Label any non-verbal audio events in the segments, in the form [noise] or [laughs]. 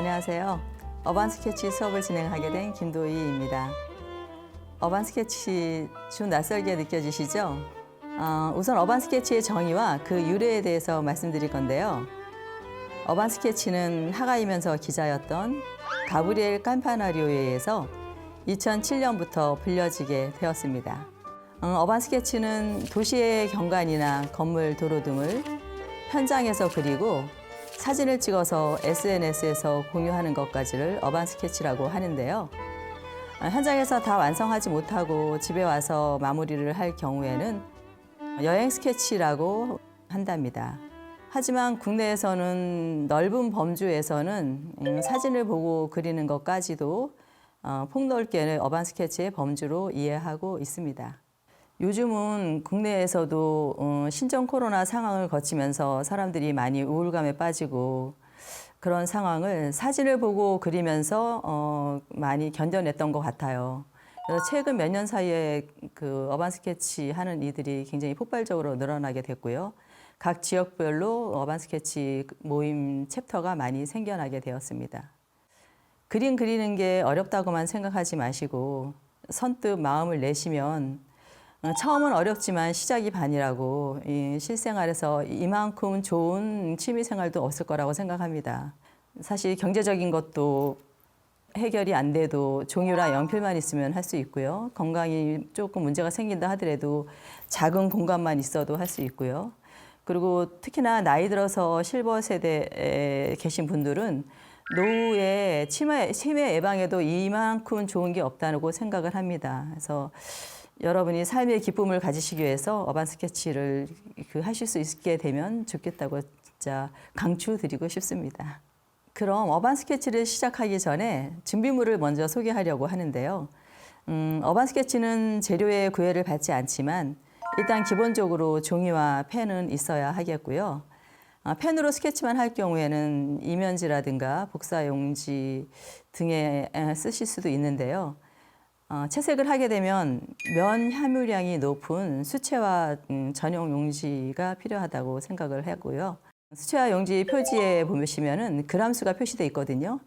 안녕하세요. 어반 스케치 수업을 진행하게 된 김도희입니다. 어반 스케치 좀 낯설게 느껴지시죠? 어, 우선 어반 스케치의 정의와 그 유래에 대해서 말씀드릴 건데요. 어반 스케치는 하가이면서 기자였던 가브리엘 깜파나리오에 의해서 2007년부터 불려지게 되었습니다. 어, 어반 스케치는 도시의 경관이나 건물, 도로 등을 현장에서 그리고 사진을 찍어서 SNS에서 공유하는 것까지를 어반 스케치라고 하는데요. 어, 현장에서 다 완성하지 못하고 집에 와서 마무리를 할 경우에는 여행 스케치라고 한답니다. 하지만 국내에서는 넓은 범주에서는 음, 사진을 보고 그리는 것까지도 어, 폭넓게 어반 스케치의 범주로 이해하고 있습니다. 요즘은 국내에서도 어, 신종 코로나 상황을 거치면서 사람들이 많이 우울감에 빠지고 그런 상황을 사진을 보고 그리면서 어, 많이 견뎌냈던 것 같아요. 그래서 최근 몇 년 사이에 그 어반 스케치 하는 이들이 굉장히 폭발적으로 늘어나게 됐고요. 각 지역별로 어반 스케치 모임 챕터가 많이 생겨나게 되었습니다. 그림 그리는 게 어렵다고만 생각하지 마시고 선뜻 마음을 내시면 어, 처음은 어렵지만 시작이 반이라고 이 실생활에서 이만큼 좋은 취미 생활도 없을 거라고 생각합니다. 사실 경제적인 것도 해결이 안 돼도 종이랑 연필만 있으면 할 수 있고요. 건강이 조금 문제가 생긴다 하더라도 작은 공간만 있어도 할 수 있고요. 그리고 특히나 나이 들어서 실버 세대에 계신 분들은 노후에 치매, 치매 예방에도 이만큼 좋은 게 없다고 생각을 합니다. 그래서 여러분이 삶의 기쁨을 가지시기 위해서 어반 스케치를 그 하실 수 있게 되면 좋겠다고 진짜 강추드리고 싶습니다. 그럼 어반 스케치를 시작하기 전에 준비물을 먼저 소개하려고 하는데요. 음, 어반 스케치는 재료의 구애를 받지 않지만 일단 기본적으로 종이와 펜은 있어야 하겠고요. 아, 펜으로 스케치만 할 경우에는 이면지라든가 복사용지 등에 에, 쓰실 수도 있는데요. 어, 채색을 하게 되면 면 함유량이 높은 수채화 음, 전용 용지가 필요하다고 생각을 하고요. 수채화 용지 표지에 보시면은 그람수가 표시되어 있거든요.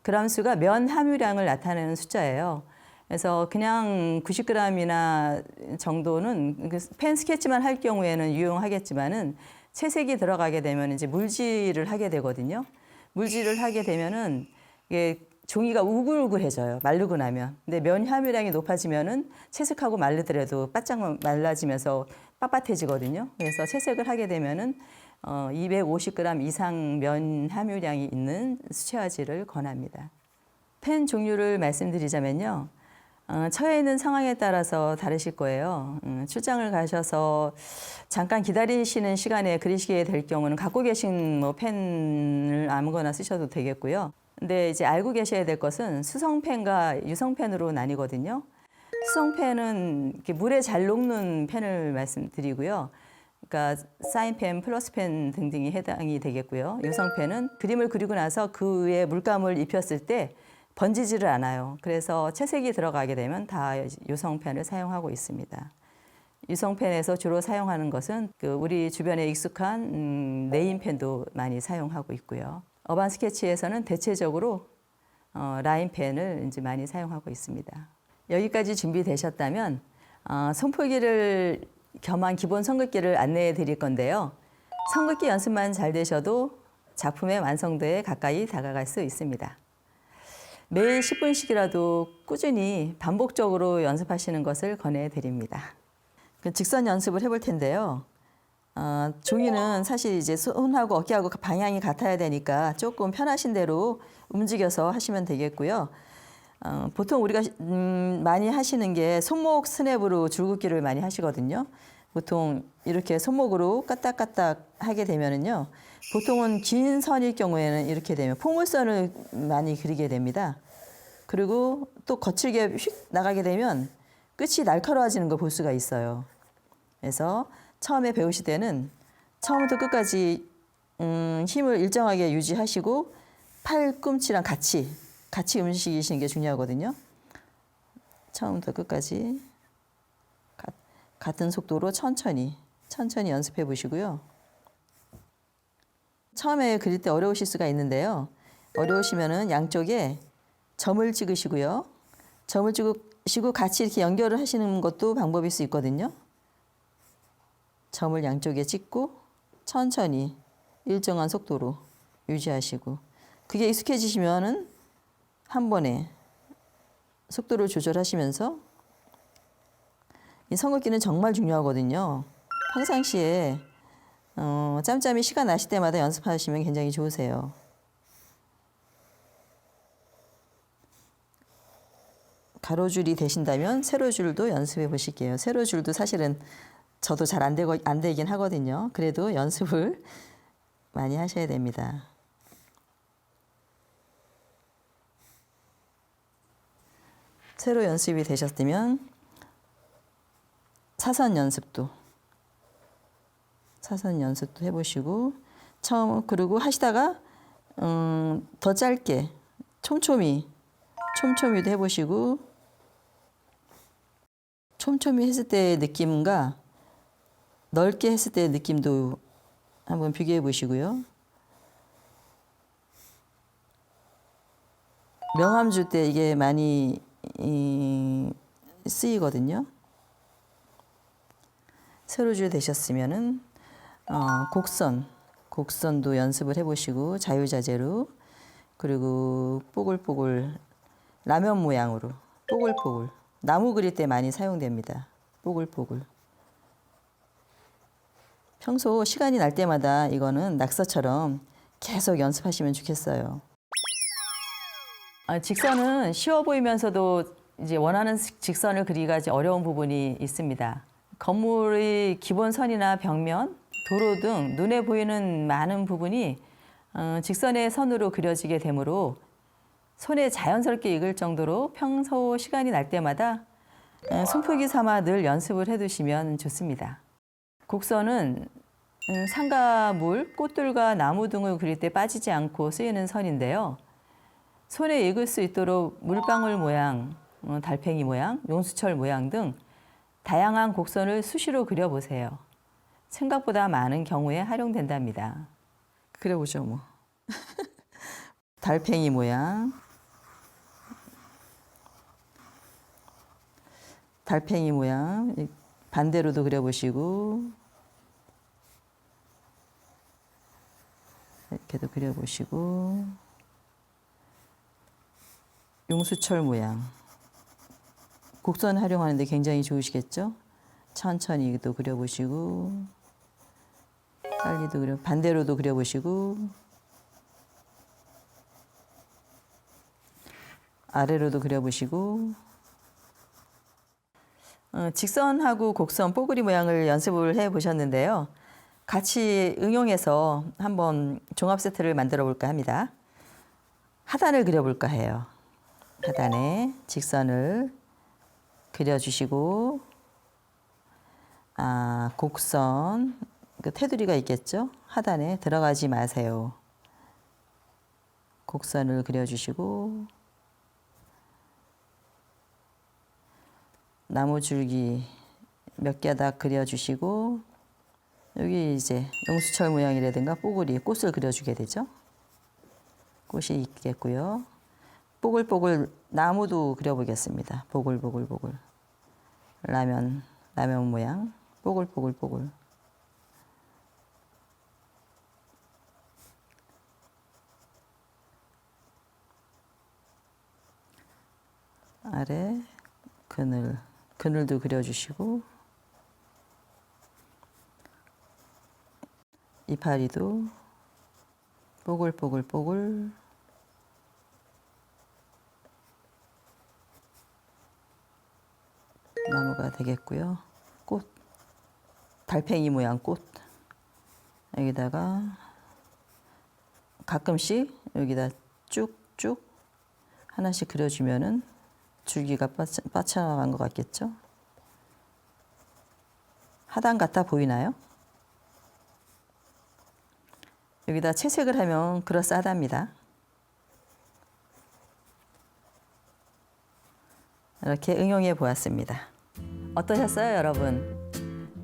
그람수가 면 함유량을 나타내는 숫자예요. 그래서 그냥 90g이나 정도는 그펜 스케치만 할 경우에는 유용하겠지만은 채색이 들어가게 되면 이제 물질을 하게 되거든요. 물질을 하게 되면은 이게 종이가 우글우글해져요. 마르고 나면. 근데 면 함유량이 높아지면은 채색하고 마르더라도 바짝 말라지면서 빳빳해지거든요. 그래서 채색을 하게 되면은 어, 250g 이상 면 함유량이 있는 수채화지를 권합니다. 펜 종류를 말씀드리자면요. 어, 처해 있는 상황에 따라서 다르실 거예요. 음, 출장을 가셔서 잠깐 기다리시는 시간에 그리시게 될 경우는 갖고 계신 뭐 펜을 아무거나 쓰셔도 되겠고요. 근데 이제 알고 계셔야 될 것은 수성펜과 유성펜으로 나뉘거든요. 수성펜은 이렇게 물에 잘 녹는 펜을 말씀드리고요. 그러니까 사인펜, 플러스펜 등등이 해당이 되겠고요. 유성펜은 그림을 그리고 나서 그 위에 물감을 입혔을 때 번지지를 않아요. 그래서 채색이 들어가게 되면 다 유성펜을 사용하고 있습니다. 유성펜에서 주로 사용하는 것은 그 우리 주변에 익숙한 음, 네임펜도 많이 사용하고 있고요. 어반 스케치에서는 대체적으로 어, 라인펜을 이제 많이 사용하고 있습니다. 여기까지 준비되셨다면 어, 손풀기를 겸한 기본 선긋기를 안내해 드릴 건데요. 선긋기 연습만 잘 되셔도 작품의 완성도에 가까이 다가갈 수 있습니다. 매일 10분씩이라도 꾸준히 반복적으로 연습하시는 것을 권해 드립니다. 그 직선 연습을 해볼 텐데요. 어, 종이는 사실 이제 손하고 어깨하고 방향이 같아야 되니까 조금 편하신 대로 움직여서 하시면 되겠고요. 어, 보통 우리가 음, 많이 하시는 게 손목 스냅으로 줄긋기를 많이 하시거든요. 보통 이렇게 손목으로 까딱까딱 하게 되면은요. 보통은 긴 선일 경우에는 이렇게 되면 포물선을 많이 그리게 됩니다. 그리고 또 거칠게 휙 나가게 되면 끝이 날카로워지는 걸 볼 수가 있어요. 그래서 처음에 배우실 때는 처음부터 끝까지 음, 힘을 일정하게 유지하시고 팔꿈치랑 같이 같이 움직이시는 게 중요하거든요. 처음부터 끝까지 가, 같은 속도로 천천히 천천히 연습해 보시고요. 처음에 그릴 때 어려우실 수가 있는데요. 어려우시면은 양쪽에 점을 찍으시고요. 점을 찍으시고 같이 이렇게 연결을 하시는 것도 방법일 수 있거든요. 점을 양쪽에 찍고 천천히 일정한 속도로 유지하시고 그게 익숙해지시면은 한 번에 속도를 조절하시면서 이 선긋기는 정말 중요하거든요. 평상시에 어, 짬짬이 시간 나실 때마다 연습하시면 굉장히 좋으세요. 가로줄이 되신다면 세로줄도 연습해 보실게요. 세로줄도 사실은 저도 잘 안 되고 안 되긴 하거든요. 그래도 연습을 [laughs] 많이 하셔야 됩니다. 새로 연습이 되셨으면 사선 연습도 사선 연습도 해보시고 처음 그리고 하시다가 음, 더 짧게 촘촘히 촘촘히도 해보시고 촘촘히 했을 때의 느낌과 넓게 했을 때의 느낌도 한번 비교해 보시고요. 명암 줄때 이게 많이 이, 쓰이거든요. 세로줄 되셨으면은 어, 곡선, 곡선도 연습을 해보시고 자유자재로 그리고 뽀글뽀글 라면 모양으로 뽀글뽀글 나무 그릴 때 많이 사용됩니다. 뽀글뽀글. 평소 시간이 날 때마다 이거는 낙서처럼 계속 연습하시면 좋겠어요. 아, 직선은 쉬워 보이면서도 이제 원하는 직선을 그리기가 어려운 부분이 있습니다. 건물의 기본선이나 벽면, 도로 등 눈에 보이는 많은 부분이 어, 직선의 선으로 그려지게 되므로 손에 자연스럽게 익을 정도로 평소 시간이 날 때마다 어, 손풀기 삼아 늘 연습을 해두시면 좋습니다. 곡선은 음, 산과 물, 꽃들과 나무 등을 그릴 때 빠지지 않고 쓰이는 선인데요. 손에 익을 수 있도록 물방울 모양, 어, 달팽이 모양, 용수철 모양 등 다양한 곡선을 수시로 그려보세요. 생각보다 많은 경우에 활용된답니다. 그려보죠, 뭐. [laughs] 달팽이 모양. 달팽이 모양. 이 반대로도 그려보시고. 이렇게도 그려보시고. 용수철 모양. 곡선 활용하는데 굉장히 좋으시겠죠? 천천히도 그려보시고, 빨리도 그려, 반대로도 그려보시고, 아래로도 그려보시고, 어, 직선하고 곡선, 뽀글이 모양을 연습을 해 보셨는데요. 같이 응용해서 한번 종합 세트를 만들어 볼까 합니다. 하단을 그려 볼까 해요. 하단에 직선을 그려 주시고 아 곡선 그 테두리가 있겠죠 하단에 들어가지 마세요 곡선을 그려 주시고 나무 줄기 몇 개다 그려주시고 여기 이제 용수철 모양이라든가 뽀글이 꽃을 그려주게 되죠? 꽃이 있겠고요. 뽀글뽀글 나무도 그려보겠습니다. 보글보글보글. 라면 라면 모양. 뽀글뽀글뽀글. 아래 그늘 그늘도 그려주시고 이파리도 뽀글뽀글뽀글 나무가 되겠고요. 꽃, 달팽이 모양 꽃. 여기다가 가끔씩 여기다 쭉쭉 하나씩 그려주면은 줄기가 빠쳐, 빠쳐나간 것 같겠죠? 하단 같아 보이나요? 여기다 채색을 하면 그럴싸하답니다. 이렇게 응용해 보았습니다. 어떠셨어요, 여러분?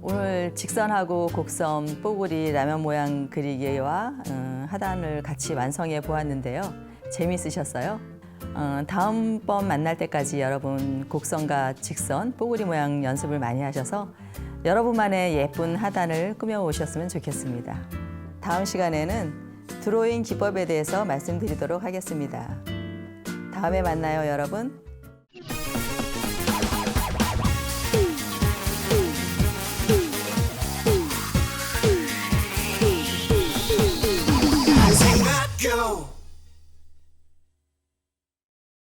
오늘 직선하고 곡선, 뽀글이, 라면 모양 그리기와 어, 하단을 같이 완성해 보았는데요. 재미있으셨어요? 어, 다음번 만날 때까지 여러분 곡선과 직선, 뽀글이 모양 연습을 많이 하셔서 여러분만의 예쁜 하단을 꾸며 오셨으면 좋겠습니다. 다음 시간에는 드로잉 기법에 대해서 말씀드리도록 하겠습니다. 다음에 만나요, 여러분.